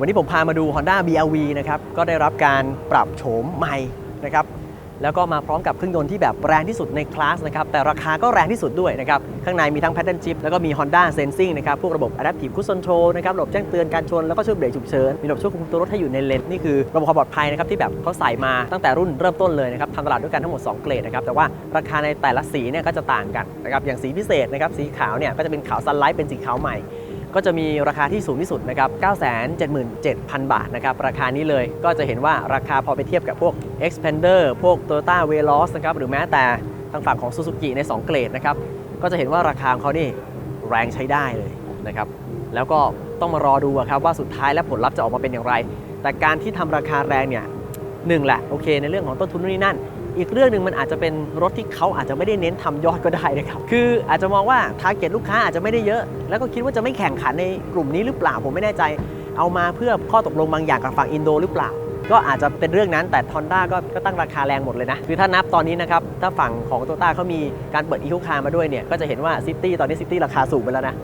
วันนี้ผมพามาดู Honda BRV นะครับก็ได้รับการปรับโฉมใหม่นะครับแล้วก็มาพร้อมกับเครื่องยนต์ที่แบบแรงที่สุดในคลาสนะครับแต่ราคาก็แรงที่สุดด้วยนะครับข้างในมีทั้ง Pattern Chip แล้วก็มี Honda Sensing นะครับพวกระบบ Adaptive Cruise Control นะครับระบบแจ้งเตือนการชน แล้วก็ช่วยเบรกฉุกเฉิน มีระบบช่วยควบคุมตัวรถให้อยู่ในเลนนี่คือระบบความปลอดภัยนะครับที่แบบเขาใส่มาตั้งแต่รุ่นเริ่มต้นเลยนะครับทำตลาดด้วยกันทั้งหมด 2 เกรดนะครับแต่ว่าราคาในแต่ละสีเนี่ยก็จะต่างกันนะครับอย่างสีพิเศษนะครับสีขาวเนี่ยก็จะเป็นขาวซันไลท์เป็นสีขาวใหม่ ก็จะมีราคาที่สูงที่สุดนะครับ 977,000 บาทนะครับ ราคานี้เลยก็จะเห็นว่าราคาพอไปเทียบกับพวก Expander พวก Toyota Veloz นะครับ หรือแม้แต่ทางฝั่งของ Suzuki ใน 2 เกรดนะครับ ก็จะเห็นว่าราคาของเขานี่แรงใช้ได้เลยนะครับ แล้วก็ต้องมารอดูครับว่าสุดท้ายแล้วผลลัพธ์จะออกมาเป็นอย่างไร แต่การที่ทำราคาแรงเนี่ยหนึ่งแหละโอเค ในเรื่องของต้นทุนนู่นนี่นั่น อีกเรื่องหนึ่งมันอาจจะเป็นรถที่เขาอาจจะไม่ได้เน้นทำยอดก็ได้นะครับคืออาจจะมองว่าทาร์เก็ตลูกค้าอาจจะไม่ได้เยอะ แล้วก็คิดว่าจะไม่แข่งขันในกลุ่มนี้หรือเปล่าผมไม่แน่ใจ เอามาเพื่อข้อตกลงบางอย่างกับฝั่งอินโดหรือเปล่า ก็อาจจะเป็นเรื่องนั้นแต่ Honda ก็ก็ตั้งราคาแรงหมดเลยนะ คือถ้านับตอนนี้นะครับ ถ้าฝั่งของ t o y ต้าเขามีการเปิดอีโคคาร์มาด้วยเนี่ยก็จะเห็นว่าซิตี้ตอนนี้ซิตี้ราคาสูงไปแล้วนะ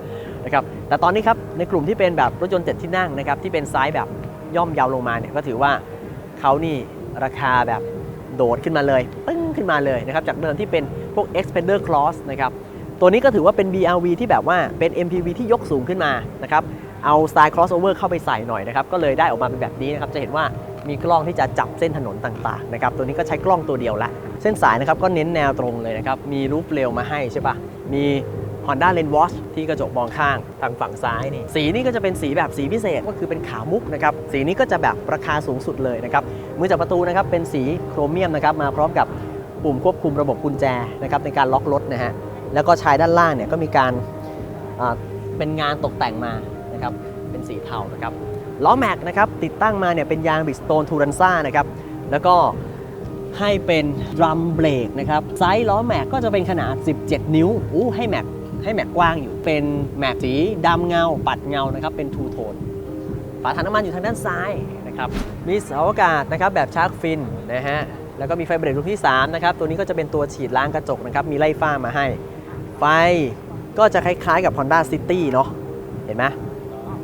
นะครับแต่ตอนนี้ครับในกลุ่มที่เป็นแบบรถยนต์เจ็ดที่นั่งนะครับที่เป็นไซส์แบบย่อมยาวลงมาเนี่ยก็ถือว่าเขานี่ราคาแบบ โดดขึ้นมาเลยปึ้งขึ้นมาเลยนะครับจากเดิมที่เป็นพวก Expander Cross นะครับตัวนี้ก็ถือว่าเป็น BRV ที่แบบว่าเป็น MPV ที่ยกสูงขึ้นมานะครับเอาสไตล์ crossover เข้าไปใส่หน่อยนะครับก็เลยได้ออกมาเป็นแบบนี้นะครับจะเห็นว่ามีกล้องที่จะจับเส้นถนนต่างๆนะครับตัวนี้ก็ใช้กล้องตัวเดียวละ เส้นสายนะครับก็เน้นแนวตรงเลยนะครับมีรูปเร็วมาให้ใช่ปะมี Honda Lane Watch ที่กระจกมองข้างทางฝั่งซ้ายนี่สีนี่ก็จะเป็นสีแบบสีพิเศษก็คือเป็นขาวมุกนะครับสีนี้ก็จะแบบราคาสูงสุดเลยนะครับ มือจับประตูนะครับเป็นสีโครเมียมนะครับมาพร้อมกับปุ่มควบคุมระบบกุญแจนะครับในการล็อกรถนะฮะแล้วก็ชายด้านล่างเนี่ยก็มีการเป็นงานตกแต่งมานะครับเป็นสีเทานะครับล้อแม็กนะครับติดตั้งมาเนี่ยเป็นยางบิสโตนทูรันซ่านะครับแล้วก็ให้เป็นดรัมเบรกนะครับไซส์ล้อแม็กก็จะเป็นขนาด 17 นิ้วอู้ให้แม็กให้แม็กกว้างอยู่เป็นแม็กสีดำเงา ปัดเงานะครับเป็นทูโทนฝาถังน้ำมันอยู่ทางด้านซ้าย ครับมีเสาอากาศนะครับแบบชาร์กฟินนะฮะแล้วก็มีไฟเบรกรุ่นที่3นะครับตัวนี้ก็จะเป็นตัวฉีดล้างกระจกนะครับมีไล่ฟ้ามาให้ ไฟก็จะคล้ายๆกับ Honda City เนาะเห็นไหม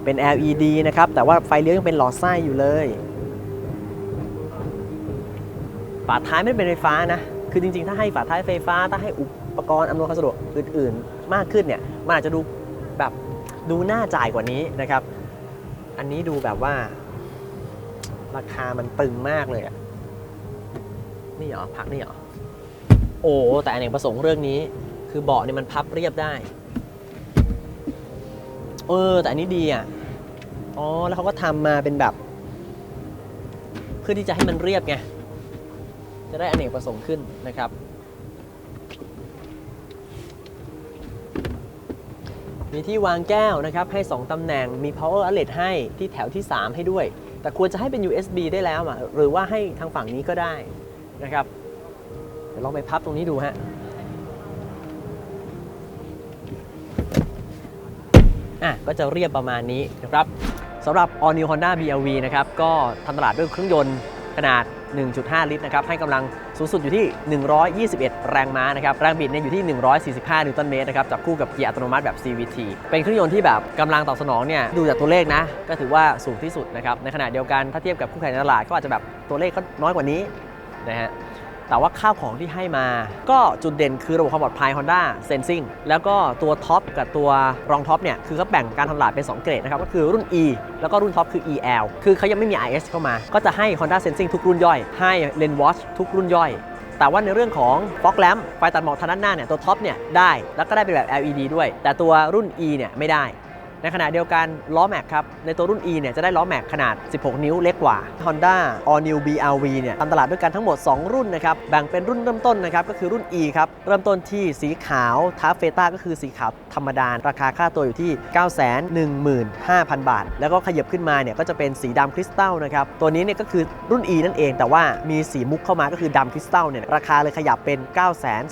เป็น LED นะครับแต่ว่าไฟเลี้ยวยังเป็นหลอดไส้อยู่เลยฝาท้ายไม่เป็นไฟฟ้านะคือจริงๆ ถ้าให้ฝาท้ายไฟฟ้า ถ้าให้อุปกรณ์อำนวยความสะดวกอื่น ๆ มากขึ้นเนี่ยมันอาจจะดูแบบดูน่าจ่ายกว่านี้นะครับ อันนี้ดูแบบว่า ราคามันตึงมากเลยอะนี่เหรอพักนี่เหรอ โอ้แต่อเนกประสงค์เรื่องนี้ คือเบาะเนี่ยมันพับเรียบได้ เออ แต่อันนี้ดีอะ อ๋อ แล้วเขาก็ทำมาเป็นแบบ เพื่อที่จะให้มันเรียบไง จะได้อเนกประสงค์ขึ้นนะครับ มีที่วางแก้วนะครับ ให้ 2ตำแหน่ง มี power outlet ให้ที่แถวที่ 3 ให้ด้วย แต่ควรจะให้เป็น USB ได้แล้วอะหรือว่าให้ทางฝั่งนี้ก็ได้นะครับ เดี๋ยวลองไปพับตรงนี้ดูฮะอะก็จะเรียบประมาณนี้นะครับสำหรับ All New Honda BRV นะครับ ก็ทำตลาดด้วยเครื่องยนต์ขนาด 1.5 ลิตรนะครับให้กำลังสูงสุดอยู่ที่ 121 แรงม้านะครับแรงบิดเนี่ยอยู่ที่ 145 นิวตันเมตรนะครับจับคู่กับเกียร์อัตโนมัติแบบ CVT เป็นเครื่องยนต์ที่แบบกำลังตอบสนองเนี่ยดูจากตัวเลขนะ ก็ถือว่าสูงที่สุดนะครับในขณะเดียวกันถ้าเทียบกับคู่แข่งในตลาดก็อาจจะแบบตัวเลขก็น้อยกว่านี้นะฮะ แต่ว่าข้าวของที่ให้มา ก็จุดเด่นคือระบบความปลอดภัย Honda Sensing แล้วก็ตัวท็อปกับตัวรองท็อปเนี่ยคือเขาแบ่งการทำตลาดเป็น 2 เกรดนะครับก็คือรุ่น E แล้วก็รุ่นท็อปคือ EL คือเขายังไม่มี IS เข้ามา ก็จะให้ Honda Sensing ทุกรุ่นย่อย ให้ Lane Watch ทุกรุ่นย่อยแต่ว่าในเรื่องของ fog lamp ไฟตัดหมอกทางด้านหน้าเนี่ยตัวท็อปเนี่ยได้ แล้วก็ได้เป็นแบบ LED ด้วย แต่ตัวรุ่น E เนี่ยไม่ได้ ในขณะเดียวกันล้อแม็กครับ ในตัวรุ่น E เนี่ยจะได้ล้อแม็กขนาด 16 นิ้วเล็กกว่า Honda All New BRV เนี่ยทำตลาดด้วยกันทั้งหมด 2 รุ่นนะครับ แบ่งเป็นรุ่นเริ่มต้นนะครับ ก็คือรุ่น E ครับ เริ่มต้นที่สีขาวทาร์เฟต้าก็คือสีขาวธรรมดา ราคาค่าตัวอยู่ที่ 915,000 บาท แล้วก็ขยับขึ้นมาเนี่ยก็จะเป็นสีดำคริสตัลนะครับ ตัวนี้เนี่ยก็คือรุ่น E นั่นเอง แต่ว่ามีสีมุกเข้ามาก็คือดำคริสตัลเนี่ยราคาเลยขยับเป็น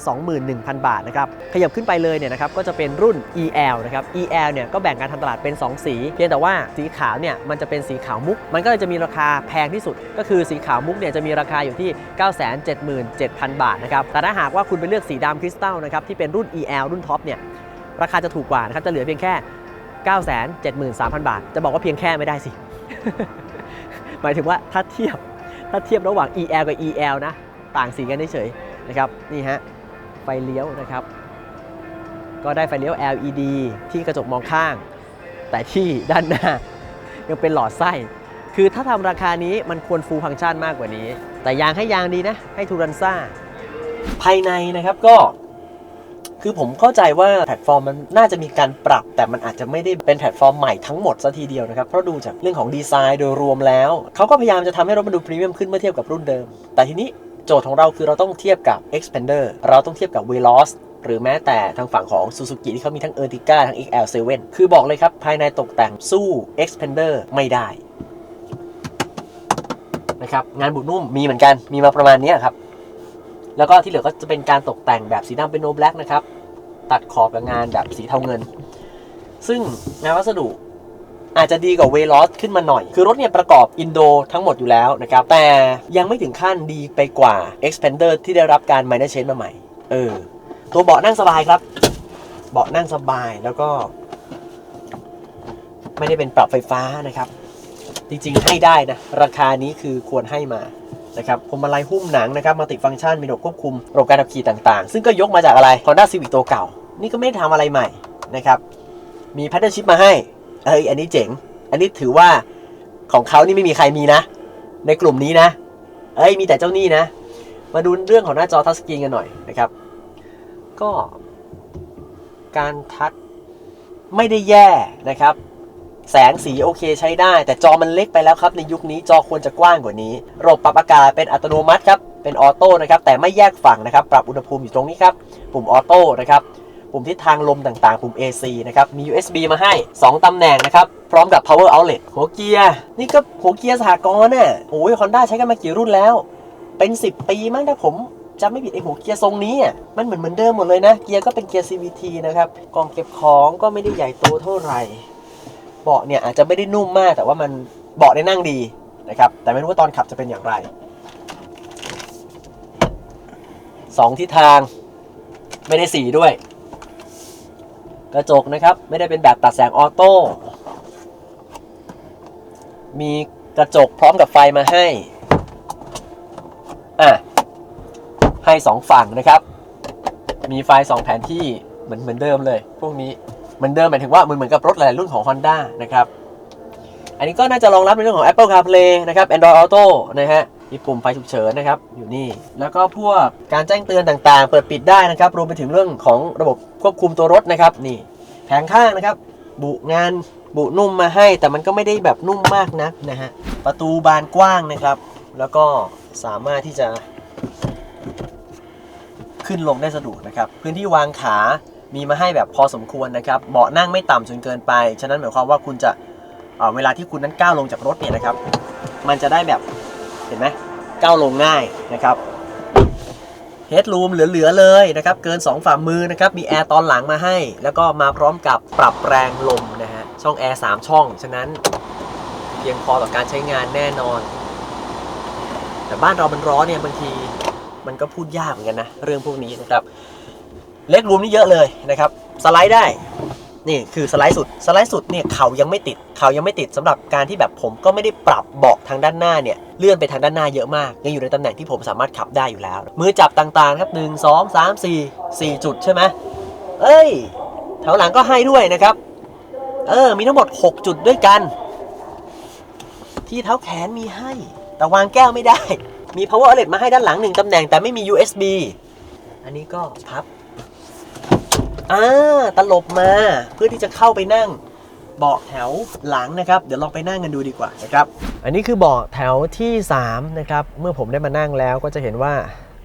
921,000 บาทนะครับ ขยับขึ้นไปเลยเนี่ยนะครับก็จะเป็นรุ่น EL นะครับ EL เนี่ยก็แบ่งการทตลาดเป็น 2 สี เพียงแต่ว่าสีขาวเนี่ยมันจะเป็นสีขาวมุก มันก็เลยจะมีราคาแพงที่สุด ก็คือสีขาวมุกเนี่ยจะมีราคาอยู่ที่ 977,000 บาทนะครับ แต่ถ้าหากว่าคุณไปเลือกสีดำคริสตัลนะครับที่เป็นรุ่น EL รุ่นท็อปเนี่ยราคาจะถูกกว่านะครับจะเหลือเพียงแค่ 973,000 บาท จะบอกว่าเพียงแค่ไม่ได้สิ หมายถึงว่าถ้าเทียบถ้าเทียบระหว่าง EL กับ EL นะ ต่างสีกันเฉยๆนะครับนี่ฮะไฟเลี้ยวนะครับ ก็ได้ไฟเลี้ยว LED ที่กระจกมองข้าง แต่ที่ด้านหน้ายังเป็นหลอดไส้ คือถ้าทำราคานี้มันควรฟูลฟังก์ชันมากกว่านี้ แต่ยางให้ยางดีนะ ให้ทูรันซ่า ภายในนะครับก็ คือผมเข้าใจว่าแพลตฟอร์มมันน่าจะมีการปรับ แต่มันอาจจะไม่ได้เป็นแพลตฟอร์มใหม่ทั้งหมดซะทีเดียวนะครับ เพราะดูจากเรื่องของดีไซน์โดยรวมแล้ว เขาก็พยายามจะทำให้รถมันดูพรีเมียมขึ้นเมื่อเทียบกับรุ่นเดิม แต่ทีนี้โจทย์ของเราคือเราต้องเทียบกับ Expander เราต้องเทียบกับ Veloz หรือแม้แต่ทางฝั่งของ Suzuki ที่เขามีทั้ง Ertiga ทั้ง XL7 คือบอกเลยครับ ภายในตกแต่งสู้ Expander ไม่ได้นะครับงานบุนุ่มมีเหมือนกันมีมาประมาณนี้ครับ แล้วก็ที่เหลือก็จะเป็นการตกแต่งแบบสีดำเป็นโนแบล็กนะครับ ตัดขอบกับงานแบบสีเทาเงิน ซึ่งงานวัสดุอาจจะดีกว่าเวลอสขึ้นมาหน่อย คือรถเนี่ยประกอบอินโดทั้งหมดอยู่แล้วนะครับ แต่ยังไม่ถึงขั้นดีไปกว่า Expander ที่ได้รับการ minor change มาใหม่ เออ ตัวเบาะนั่งสบายครับ เบาะนั่งสบายแล้วก็ ไม่ได้เป็นปรับไฟฟ้านะครับ จริงๆให้ได้นะ ราคานี้คือควรให้มานะครับพวงมาลัยหุ้มหนังนะครับมัลติฟังก์ชันมีระบบควบคุมระบบการขับขี่ต่างๆ ซึ่งก็ยกมาจากอะไร Honda Civic ตัวเก่า นี่ก็ไม่ได้ทำอะไรใหม่นะครับมีแพทเทิร์นชิพมาให้เอ้ยอันนี้เจ๋ง อันนี้ถือว่าของเขานี่ไม่มีใครมีนะ ในกลุ่มนี้นะ เอ้ยมีแต่เจ้านี่นะ มาดูเรื่องของหน้าจอทัชสกรีนกันหน่อยนะครับ ก็การทัชไม่ได้แย่นะครับ แสงสีโอเคใช้ได้ แต่จอมันเล็กไปแล้วครับ ในยุคนี้จอควรจะกว้างกว่านี้ ระบบปรับอากาศเป็นอัตโนมัติครับเป็นออโต้นะครับแต่ไม่แยกฝั่งนะครับ ปรับอุณหภูมิอยู่ตรงนี้ครับ ปุ่มออโต้นะครับปุ่มทิศทางลมต่างๆ ปุ่ม AC นะครับ มี USB มาให้ 2 ตำแหน่งนะครับ พร้อมกับ power outlet หัวเกียร์ นี่ก็หัวเกียร์สหกรณ์น่ะโอ้ยฮอนด้าใช้กันมากี่รุ่นแล้ว เป็น 10 ปีมั้งถ้าผม จำไม่ผิดไอหัวเกียร์ทรงนี้อะมันเหมือนเหมือนเดิมหมดเลยนะ เกียร์ก็เป็นเกียร์ CVT นะครับกล่องเก็บของก็ไม่ได้ใหญ่โตเท่าไหร่เบาะเนี่ยอาจจะไม่ได้นุ่มมากแต่ว่ามันเบาะได้นั่งดีนะครับแต่ไม่รู้ว่าตอนขับจะเป็นอย่างไรสองทิศทางไม่ได้สีด้วย กระจกนะครับไม่ได้เป็นแบบตัดแสงออโต้มีกระจกพร้อมกับไฟมาให้อะ ให้สองฝั่งนะครับ มีไฟสองแผนที่เหมือนเหมือนเดิมเลย พวกนี้เหมือนเดิมหมายถึงว่าเหมือนเหมือนกับรถหลายรุ่นของ Honda นะครับ อันนี้ก็น่าจะรองรับในเรื่องของ Apple CarPlay นะครับ Android Auto นะฮะมีปุ่มไฟฉุกเฉินนะครับ อยู่นี่ แล้วก็พวกการแจ้งเตือนต่างๆ เปิดปิดได้นะครับ รวมไปถึงเรื่องของระบบควบคุมตัวรถนะครับ นี่ แผงข้างนะครับ บุงานบุนุ่มมาให้ แต่มันก็ไม่ได้แบบนุ่มมากนักนะฮะ ประตูบานกว้างนะครับ แล้วก็สามารถที่จะ ขึ้นลงได้สะดวกนะครับ พื้นที่วางขามีมาให้แบบพอสมควรนะครับ เบาะนั่งไม่ต่ำจนเกินไป ฉะนั้นหมายความว่าคุณจะเเวลาที่คุณนั้นก้าวลงจากรถเนี่ยนะครับ มันจะได้แบบเห็นไหมก้าวลงง่ายนะครับเฮดรูมเหลือๆเลยนะครับ เกิน 2 ฝ่ามือนะครับ มีแอร์ตอนหลังมาให้ แล้วก็มาพร้อมกับปรับแรงลมนะฮะ ช่องแอร์3ช่อง ฉะนั้นเพียงพอต่อการใช้งานแน่นอน แต่บ้านเรามันร้อนเนี่ยบางที มันก็พูดยากเหมือนกันนะ เรื่องพวกนี้นะครับ เล็กรูมนี่เยอะเลยนะครับ สไลด์ได้ นี่คือสไลด์สุด สไลด์สุดเนี่ยเขายังไม่ติด เขายังไม่ติดสำหรับการที่แบบผมก็ไม่ได้ปรับเบาะทางด้านหน้าเนี่ยเลื่อนไปทางด้านหน้าเยอะมาก ยังอยู่ในตำแหน่งที่ผมสามารถขับได้อยู่แล้ว มือจับต่างๆครับ 1 2 3 4 4 จุดใช่ไหมเอ้ยแถวหลังก็ให้ด้วยนะครับ เออ มีทั้งหมด 6 จุดด้วยกัน ที่เท้าแขนมีให้ แต่วางแก้วไม่ได้ มี power outlet มาให้ด้านหลังหนึ่งตำแหน่งแต่ไม่มี USB อันนี้ก็พับอ่าตลบมาเพื่อที่จะเข้าไปนั่งเบาะแถวหลังนะครับ เดี๋ยวลองไปนั่งกันดูดีกว่านะครับ อันนี้คือเบาะแถวที่ 3 นะครับ เมื่อผมได้มานั่งแล้วก็จะเห็นว่า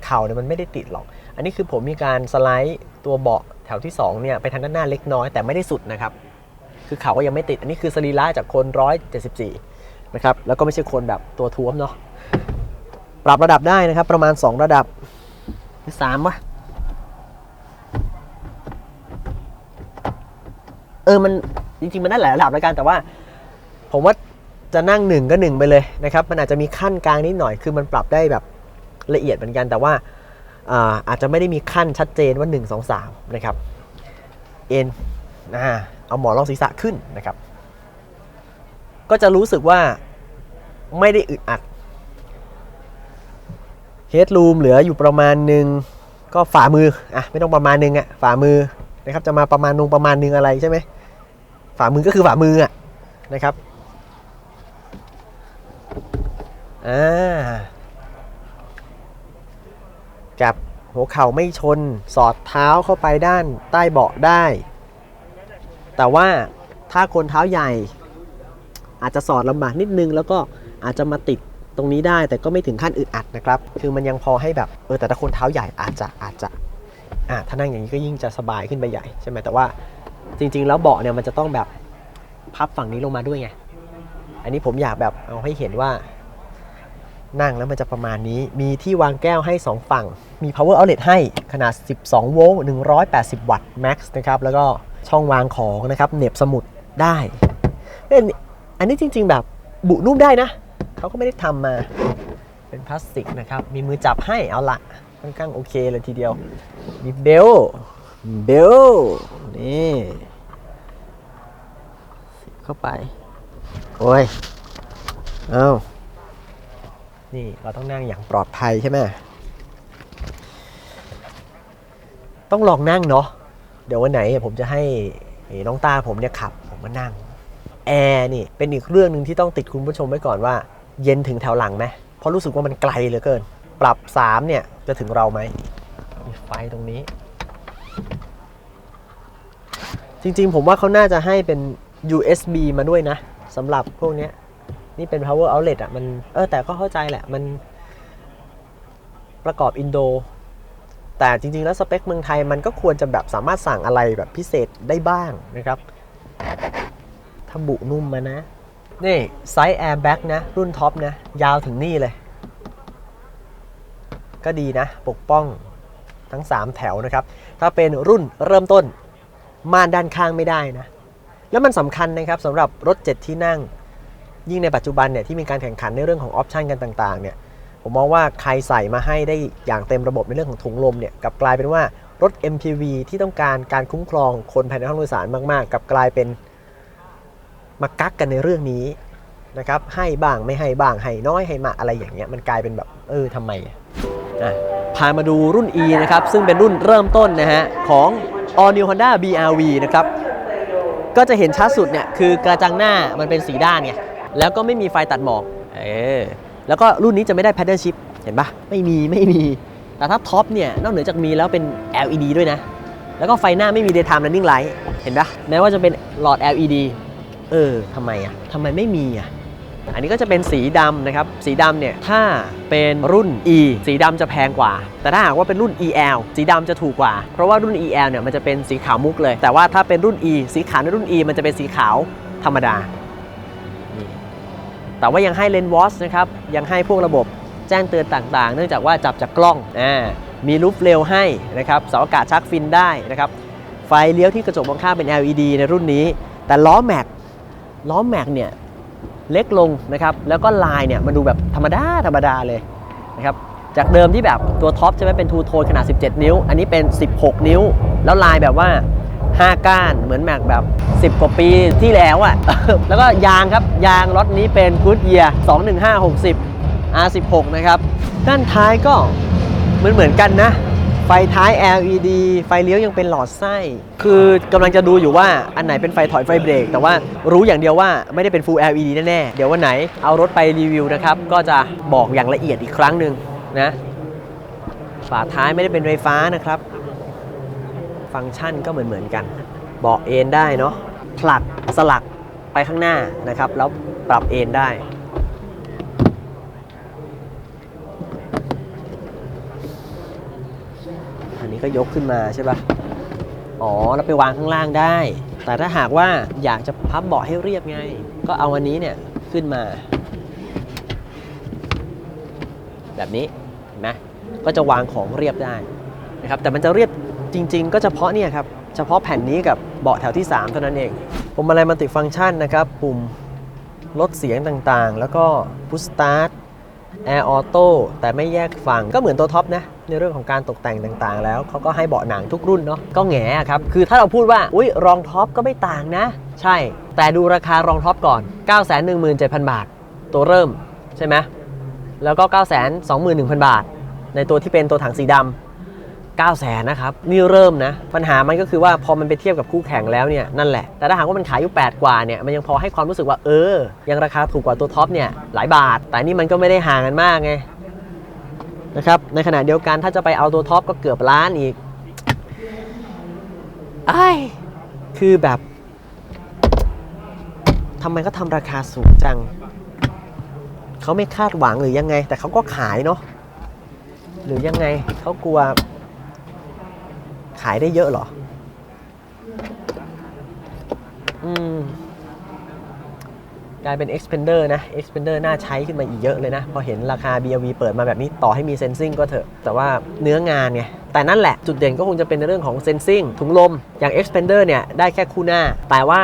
เข่าเนี่ยมันไม่ได้ติดหรอก อันนี้คือผมมีการสไลด์ตัวเบาะแถวที่2เนี่ยไปทางด้านหน้าเล็กน้อยแต่ไม่ได้สุดนะครับ คือเข่าก็ยังไม่ติด อันนี้คือสรีระจากคน 174 นะครับ แล้วก็ไม่ใช่คนแบบตัวท้วมเนาะ ปรับระดับได้นะครับ ประมาณ 2 ระดับหรือสามวะเออมันจริงๆ มันได้หลายระดับแล้วกันแต่ว่า ผมว่าจะนั่งหนึ่งก็หนึ่งไปเลยนะครับมันอาจจะมีขั้นกลางนิดหน่อยคือมันปรับได้แบบละเอียดเหมือนกันแต่ว่าอ่าอาจจะไม่ได้มีขั้นชัดเจนว่า 1 2 3 นะครับเอ็นอ่าเอาหมอนรองศีรษะขึ้นนะครับ ก็จะรู้สึกว่าไม่ได้อึดอัด เฮดรูมเหลืออยู่ประมาณหนึ่งก็ฝ่ามืออะไม่ต้องประมาณหนึ่งอะฝ่ามือนะครับจะมาประมาณนงประมาณหนึ่งอะไรใช่ไหมฝ่ามือก็คือฝ่ามืออะนะครับอ่ากับหัวเข่าไม่ชนสอดเท้าเข้าไปด้านใต้เบาะได้ แต่ว่าถ้าคนเท้าใหญ่ อาจจะสอดลำบากนิดนึง แล้วก็อาจจะมาติด ตรงนี้ได้แต่ก็ไม่ถึงขั้นอึดอัดนะครับ คือมันยังพอให้แบบเออแต่ถ้าคนเท้าใหญ่อาจจะอาจจะอะถ้านั่งอย่างนี้ก็ยิ่งจะสบายขึ้นไปใหญ่ใช่ไหมแต่ว่าจริง ๆ แล้วเบาะเนี่ยมันจะต้องแบบพับฝั่งนี้ลงมาด้วยไงอันนี้ผมอยากแบบเอาให้เห็นว่า นั่งแล้วมันจะประมาณนี้ มีที่วางแก้วให้ 2 ฝั่ง มี power outlet ให้ขนาด 12 โวลต์ 180 วัตต์ max นะครับ แล้วก็ช่องวางของนะครับเหน็บสมุดได้เป็นอันนี้จริง ๆ แบบบุนุ่มได้นะ เขาก็ไม่ได้ทำมาเป็นพลาสติกนะครับ มีมือจับให้เอาละค่อนข้างโอเคเลยทีเดียว มีเบลเบลนี่เข้าไป โอ้ย เอานี่เราต้องนั่งอย่างปลอดภัยใช่ไหมต้องลองนั่งเนาะเดี๋ยววันไหนผมจะให้น้องตาผมเนี่ยขับ ผมมานั่งแอร์นี่เป็นอีกเรื่องหนึ่งที่ต้องติดคุณผู้ชมไว้ก่อนว่า เย็นถึงแถวหลังไหมเพราะรู้สึกว่ามันไกลเหลือเกิน ปรับ 3 เนี่ย จะถึงเราไหมมีไฟตรงนี้ จริงๆ ผมว่าเขาน่าจะให้เป็น USB มาด้วยนะสำหรับพวกนี้นี่เป็น power outlet อะ มัน เออ แต่ก็เข้าใจแหละ มันประกอบอินโด แต่จริงๆ แล้วสเปคเมืองไทยมันก็ควรจะแบบสามารถสั่งอะไรแบบพิเศษได้บ้างนะครับถ้าบุนุ่มมานะ นี่ ไซส์แอร์แบ็กนะ รุ่นท็อปนะ ยาวถึงนี่เลย ก็ดีนะ ปกป้องทั้ง 3 แถวนะครับ ถ้าเป็นรุ่นเริ่มต้น ม่านด้านข้างไม่ได้นะ แล้วมันสำคัญนะครับสำหรับรถ 7 ที่นั่ง ยิ่งในปัจจุบันเนี่ยที่มีการแข่งขันในเรื่องของออปชันกันต่างๆเนี่ยผมมองว่าใครใส่มาให้ได้อย่างเต็มระบบในเรื่องของถุงลมเนี่ยกับกลายเป็นว่ารถ MPV ที่ต้องการการคุ้มครองคนภายในห้องโดยสารมาก ๆ กับกลายเป็น มากักกันในเรื่องนี้นะครับให้บ้างไม่ให้บ้างให้น้อยให้มากอะไรอย่างเงี้ยมันกลายเป็นแบบเออทำไมอะพามาดูรุ่น E นะครับ ซึ่งเป็นรุ่นเริ่มต้นนะฮะ ของ All New Honda BRV นะครับ ก็จะเห็นชัดสุดเนี่ย คือกระจังหน้ามันเป็นสีด้านไงแล้วก็ไม่มีไฟตัดหมอกเออแล้วก็รุ่นนี้จะไม่ได้ paddle shift เห็นปะไม่มีไม่มี แต่ถ้าท็อปเนี่ย นอกเหนือจากมีแล้วเป็น LED ด้วยนะ แล้วก็ไฟหน้าไม่มี daytime running light เห็นปะแม้ว่าจะเป็นหลอด LED เออทำไมอะทำไมไม่มีอะอันนี้ก็จะเป็นสีดำนะครับ สีดำเนี่ยถ้าเป็นรุ่น E สีดำจะแพงกว่า แต่ถ้าหากว่าเป็นรุ่น EL สีดำจะถูกกว่า เพราะว่ารุ่น EL เนี่ยมันจะเป็นสีขาวมุกเลย แต่ว่าถ้าเป็นรุ่น E สีขาวในรุ่น E มันจะเป็นสีขาวธรรมดานี่แต่ว่ายังให้เลนวอชนะครับ ยังให้พวกระบบแจ้งเตือนต่างๆ เนื่องจากว่าจับจากกล้องอ่ามีลูฟเร็วให้นะครับเสาอากาศชักฟินได้นะครับ ไฟเลี้ยวที่กระจกมองข้างเป็น LED ในรุ่นนี้ แต่ล้อแม็ก ล้อแม็กเนี่ยเล็กลงนะครับแล้วก็ลายเนี่ยมันดูแบบธรรมดาธรรมดาเลยนะครับจากเดิมที่แบบตัวท็อปจะไม่เป็นทูโทนขนาด 17 นิ้ว อันนี้เป็น 16 นิ้ว แล้วลายแบบว่า 5 ก้านเหมือนแม็กแบบ 10 กว่าปีที่แล้วอะ่ะ แล้วก็ยางครับยางรถนี้เป็น Good Year 21560 R16 นะครับ ด้านท้ายก็เหมือนเหมือนกันนะ ไฟท้าย LED ไฟเลี้ยวยังเป็นหลอดไส้ คือกำลังจะดูอยู่ว่าอันไหนเป็นไฟถอยไฟเบรก แต่ว่ารู้อย่างเดียวว่าไม่ได้เป็น Full LED แน่ๆ เดี๋ยววันไหนเอารถไปรีวิวนะครับ ก็จะบอกอย่างละเอียดอีกครั้งหนึ่งนะ ฝาท้ายไม่ได้เป็นไฟฟ้านะครับ ฟังก์ชันก็เหมือนเหมือนๆกันบาะเอนได้เนาะผลักสลักไปข้างหน้านะครับ แล้วปรับเอนได้ อันนี้ ก็ยกขึ้นมาใช่ปะอ๋อแล้วไปวางข้างล่างได้ แต่ถ้าหากว่าอยากจะพับเบาะให้เรียบไง ก็เอาอันนี้เนี่ยขึ้นมา แบบนี้นไหมก็จะวางของเรียบได้นะครับ แต่มันจะเรียบจริง ๆ ก็เฉพาะเนี่ยครับ เฉพาะแผ่นนี้กับเบาะแถวที่ 3 เท่านั้นเองปุ่มอะไรมันติฟังก์ชันนะครับ ปุ่มลดเสียงต่างๆ แล้วก็พุชสตาร์ทแอร์ออโต้แต่ไม่แยกฝั่งก็เหมือนตัวท็อปนะ ในเรื่องของการตกแต่งต่างๆ แล้วเขาก็ให้เบาะหนังทุกรุ่นเนาะก็แหงครับ คือถ้าเราพูดว่า อุ้ยรองท็อปก็ไม่ต่างนะ ใช่ แต่ดูราคารองท็อปก่อน 917,000 บาท ตัวเริ่มใช่ไหมแล้วก็ 9 2 1 0 0 0 บาท ในตัวที่เป็นตัวถังสีดำ9แสนนะครับ นี่เริ่มนะ ปัญหามันก็คือว่าพอมันไปเทียบกับคู่แข่งแล้วเนี่ยนั่นแหละ แต่ถ้าหากว่ามันขายอยู่ 8 กว่าเนี่ย มันยังพอให้ความรู้สึกว่าเออ ยังราคาถูกกว่าตัวท็อปเนี่ยหลายบาท แต่นี่มันก็ไม่ได้ห่างกันมากไง นะครับ ในขณะเดียวกันถ้าจะไปเอาตัวท็อปก็เกือบล้านอีกไอ้คือแบบทำไมก็ทำราคาสูงจัง เขาไม่คาดหวังหรือยังไง แต่เขาก็ขายเนาะหรือยังไงเขากลัว ขายได้เยอะเหรอ อืม กลายเป็น expander นะ expander น่าใช้ขึ้นมาอีกเยอะเลยนะ พอเห็นราคา BRV เปิดมาแบบนี้ต่อให้มี sensing ก็เถอะ แต่ว่าเนื้องานไง แต่นั่นแหละ จุดเด่นก็คงจะเป็นในเรื่องของ sensing ถุงลม อย่าง expander เนี่ยได้แค่คู่หน้า แต่ว่า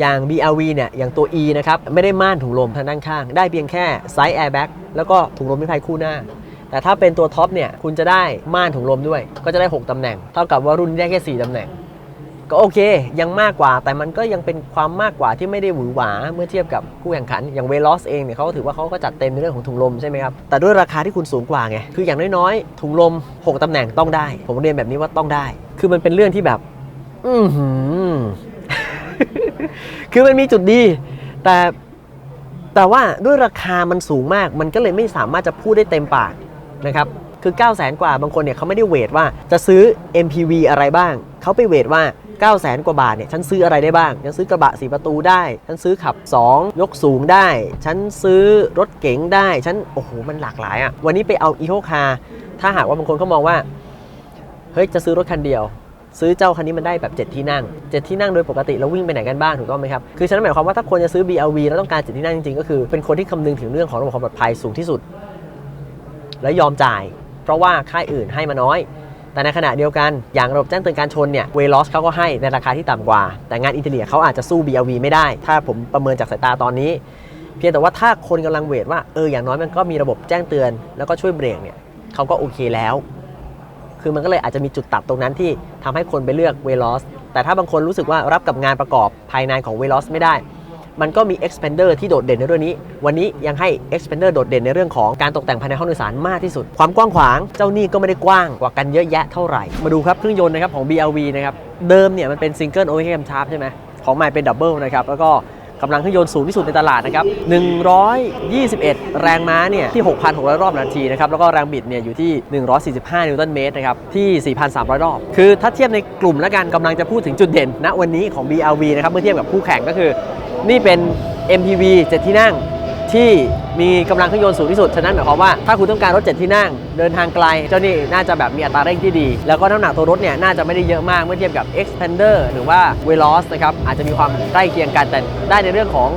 อย่าง BRV เนี่ย อย่างตัว E นะครับ ไม่ได้ม่านถุงลมทางด้านข้าง ได้เพียงแค่ side airbag แล้วก็ถุงลมนิรภัยคู่หน้า แต่ถ้าเป็นตัวท็อปเนี่ย คุณจะได้ม่านถุงลมด้วย ก็จะได้ 6ตำแหน่ง เท่ากับว่ารุ่นได้แค่ 4ตำแหน่ง ก็โอเคยังมากกว่า แต่มันก็ยังเป็นความมากกว่าที่ไม่ได้หวือหวาเมื่อเทียบกับคู่แข่งขัน อย่างเวลอสเองเนี่ยเขาก็ถือว่าเขาก็จัดเต็มในเรื่องของถุงลมใช่ไหมครับ แต่ด้วยราคาที่คุณสูงกว่าไง คืออย่างน้อยๆ ถุงลม 6ตำแหน่งต้องได้ ผมเรียนแบบนี้ว่าต้องได้ คือมันเป็นเรื่องที่แบบ อือหือคือมันมีจุดดี แต่แต่ว่าด้วยราคามันสูงมาก มันก็เลยไม่สามารถจะพูดได้เต็มปากนะครับคือ 9 0 0 0 0 0 กว่า บางคนเนี่ยเขาไม่ได้เวทว่าจะซื้อ MPV อะไรบ้าง เขาไปเวทว่า 9 0 0 0 0 0กว่าบาทเนี่ยฉันซื้ออะไรได้บ้าง ฉันซื้อกระบะ4ประตูได้ ฉันซื้อขับ 2 ยกสูงได้ ฉันซื้อรถเก๋งได้ ฉันโอ้โหมันหลากหลายอะ่ะ วันนี้ไปเอา e ีโ c คาถ้าหากว่าบางคนเขามองว่า เฮ้ยจะซื้อรถคันเดียว ซื้อเจ้าคันนี้มันได้แบบ 7 ที่นั่ง 7 ที่นั่งโดยปกติเราวิ่งไปไหนกันบ้างถูกต้องไหมครับ คือฉันหมายความว่าถ้าคนจะซื้อ BRV แล้วต้องการ 7 ที่นั่งจริงๆ ก็คือเป็นคนที่คำนึงถึงเรื่องของระบบความปลอดภัยสูงที่สุด และยอมจ่าย เพราะว่าค่ายอื่นให้มาน้อย แต่ในขณะเดียวกันอย่างระบบแจ้งเตือนการชนเนี่ยเวลอสเขาก็ให้ในราคาที่ต่ำกว่า แต่งานอินเทอร์เนียเขาอาจจะสู้ BRV ไม่ได้ ถ้าผมประเมินจากสายตาตอนนี้ เพียงแต่ว่าถ้าคนกำลังเวทว่าเอออย่างน้อยมันก็มีระบบแจ้งเตือน แล้วก็ช่วยเบรกเนี่ยเขาก็โอเคแล้ว คือมันก็เลยอาจจะมีจุดตัดตรงนั้นที่ทำให้คนไปเลือกเวลอสแต่ถ้าบางคนรู้สึกว่ารับกับงานประกอบภายในของเวลอสไม่ได้ มันก็มี expander ที่โดดเด่นในเรื่องนี้ วันนี้ยังให้ expander โดดเด่นในเรื่องของการตกแต่งภายในห้องโดยสารมากที่สุด ความกว้างขวางเจ้านี่ก็ไม่ได้กว้างกว่ากันเยอะแยะเท่าไหร่ มาดูครับเครื่องยนต์นะครับของ BLV นะครับ เดิมเนี่ยมันเป็น single overhead cam shaft ใช่ไหมของใหม่เป็น double นะครับ แล้วก็ กำลังเครื่องยนต์สูงที่สุดในตลาดนะครับ 121 แรงม้าเนี่ยที่ 6,600 รอบนาทีนะครับ แล้วก็แรงบิดเนี่ยอยู่ที่ 145 นิวตันเมตรนะครับ ที่ 4,300 รอบ คือถ้าเทียบในกลุ่มแล้วกันกำลังจะพูดถึงจุดเด่นณวันนี้ของ BRV นะครับ เมื่อเทียบกับคู่แข่งก็คือ นี่เป็น MPV 7 ที่นั่ง ที่มีกำลังเครื่องยนต์สูงที่สุด ฉะนั้นหมายความว่าถ้าคุณต้องการรถ 7 ที่นั่ง เดินทางไกล เจ้านี่น่าจะแบบมีอัตราเร่งที่ดี แล้วก็น้ำหนักตัวรถเนี่ยน่าจะไม่ได้เยอะมากเมื่อเทียบกับ Expander หรือว่า Veloz นะครับอาจจะมีความใกล้เคียงกันแต่ได้ในเรื่องของ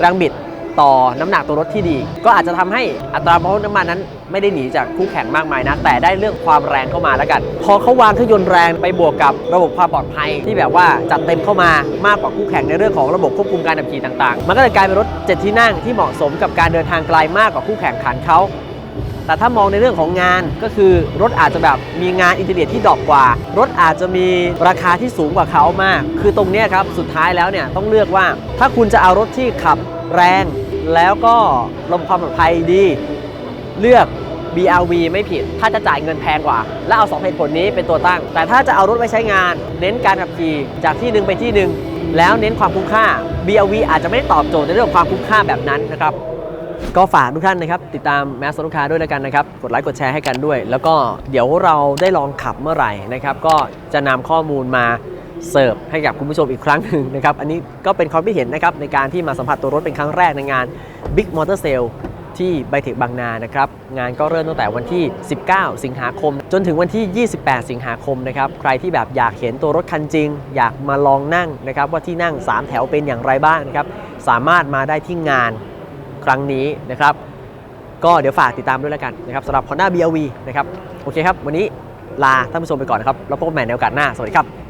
แรงบิด ต่อน้ำหนักตัวรถที่ดี ก็อาจจะทำให้อัตราบรรทุกน้ำมันนั้น ไม่ได้หนีจากคู่แข่งมากมายนะ แต่ได้เรื่องความแรงเข้ามาแล้วกัน พอเขาวางเครื่องยนต์แรงไปบวกกับระบบความปลอดภัยที่แบบว่าจัดเต็มเข้ามามากกว่าคู่แข่งในเรื่องของระบบควบคุมการขับขี่ต่างๆ มันก็เลยกลายเป็นรถ7ที่นั่งที่เหมาะสมกับการเดินทางไกลมากกว่าคู่แข่งขันเขาแต่ถ้ามองในเรื่องของงานก็คือรถอาจจะแบบมีงานอินเทอร์เน็ตที่ดรอปกว่า รถอาจจะมีราคาที่สูงกว่าเขามาก คือตรงนี้ครับ สุดท้ายแล้วเนี่ยต้องเลือกว่า ถ้าคุณจะเอารถที่ขับแรง แล้วก็ระบบความปลอดภัยดี เลือก BRV ไม่ผิด ถ้าจะจ่ายเงินแพงกว่า และเอาสองเหตุผลนี้เป็นตัวตั้ง แต่ถ้าจะเอารถไปใช้งาน เน้นการขับขี่จากที่หนึ่งไปที่หนึ่งแล้วเน้นความคุ้มค่า BRV อาจจะไม่ได้ตอบโจทย์ในเรื่องความคุ้มค่าแบบนั้นนะครับ ก็ฝากทุกท่านนะครับ ติดตามแมสลูกค้าด้วยแล้วกันนะครับ กดไลค์กดแชร์ให้กันด้วย แล้วก็เดี๋ยวเราได้ลองขับเมื่อไหร่นะครับ ก็จะนำข้อมูลมา เสิร์ฟให้กับคุณผู้ชมอีกครั้งหนึ่งนะครับ อันนี้ก็เป็นความคิดเห็นนะครับในการที่มาสัมผัสตัวรถเป็นครั้งแรกในงาน Big Motor Sale ที่ไบเทคบางนานะครับ งานก็เริ่มตั้งแต่วันที่ 19 สิงหาคม จนถึงวันที่ 28 สิงหาคมนะครับ ใครที่แบบอยากเห็นตัวรถคันจริง อยากมาลองนั่งนะครับ ว่าที่นั่ง 3 แถวเป็นอย่างไรบ้างนะครับ สามารถมาได้ที่งานครั้งนี้นะครับ ก็เดี๋ยวฝากติดตามด้วยแล้วกันนะครับสำหรับ Honda BRV นะครับ โอเคครับ วันนี้ลาท่านผู้ชมไปก่อนนะครับ แล้วพบกันใหม่ในโอกาสหน้า สวัสดีครับ